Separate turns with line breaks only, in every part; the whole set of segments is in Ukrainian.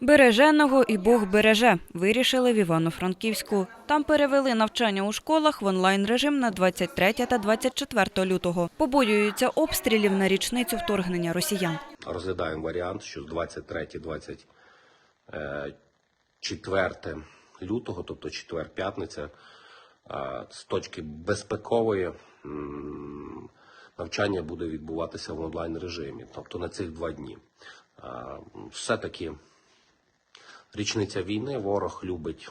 Береженого і Бог береже. Вирішили в Івано-Франківську. Там перевели навчання у школах в онлайн режим на 23 та 24 лютого. Побоюються обстрілів на річницю вторгнення росіян.
розглядаємо варіант, що з 23-24 лютого, тобто четвер-п'ятниця, е, з точки безпекової навчання буде відбуватися в онлайн режимі, тобто на цих два дні. Е, Все-таки річниця війни, ворог любить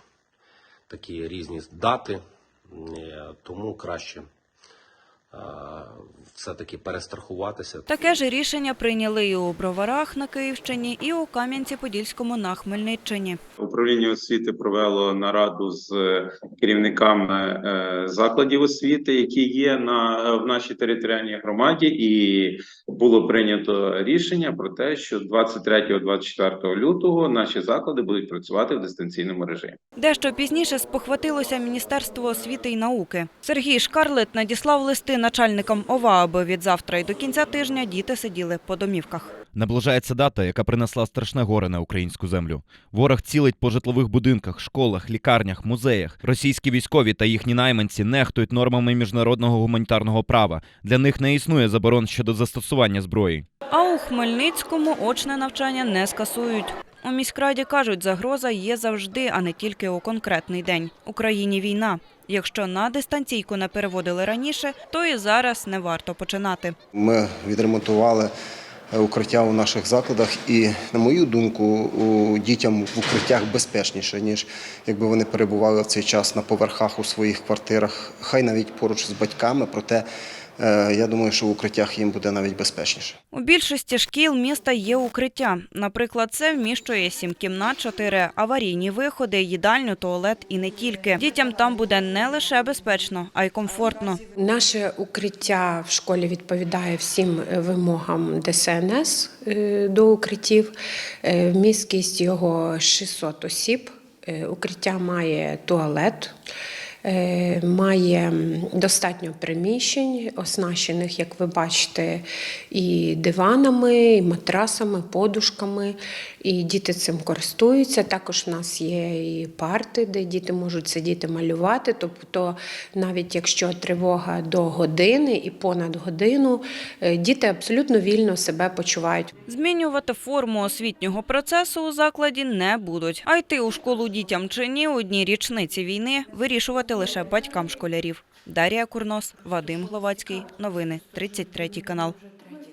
такі різні дати, е, тому краще е, все-таки перестрахуватися.
Таке ж рішення прийняли і у Броварах на Київщині, і у Кам'янці-Подільському на Хмельниччині.
Управління освіти провело нараду з е, керівниками е, закладів освіти, які є на в нашій територіальній громаді, і було прийнято рішення про те, що 23-24 лютого наші заклади будуть працювати в дистанційному режимі.
Дещо пізніше спохватилося Міністерство освіти і науки. Сергій Шкарлет надіслав листи начальникам ОВА, аби від завтра і до кінця тижня діти сиділи по домівках.
Наближається дата, яка принесла страшне горе на українську землю. Ворог цілить по житлових будинках, школах, лікарнях, музеях. Російські військові та їхні найманці нехтують нормами міжнародного гуманітарного права. Для них не існує заборон щодо застосування зброї.
А у Хмельницькому очне навчання не скасують. У міськраді кажуть, загроза є завжди, а не тільки у конкретний день. Україні війна. Якщо на дистанційку не переводили раніше, то і зараз не варто починати.
Ми відремонтували е, укриття у наших закладах, і, на мою думку, дітям в укриттях безпечніше, ніж якби вони перебували в цей час на поверхах у своїх квартирах, хай навіть поруч з батьками. Проте я думаю, що в укриттях їм буде навіть безпечніше.
У більшості шкіл міста є укриття. Наприклад, це вміщує сім кімнат, чотири аварійні виходи, їдальню, туалет і не тільки. Дітям там буде не лише безпечно, а й комфортно.
Наше укриття в школі відповідає всім е, вимогам ДСНС е, до укриттів. Е, Міськість його 600 осіб. Е, Укриття має туалет. Е, Має достатньо приміщень, оснащених, як ви бачите, і диванами, і матрасами, подушками. І діти цим користуються. Також в нас є і парти, де діти можуть сидіти малювати. Тобто, навіть якщо тривога до години і понад годину, е, діти абсолютно вільно себе почувають.
Змінювати форму освітнього процесу у закладі не будуть. А йти у школу дітям чи ні у дні річниці війни вирішувати лише батькам школярів. Дарія Курнос, Вадим Гловацький. Новини 33 канал.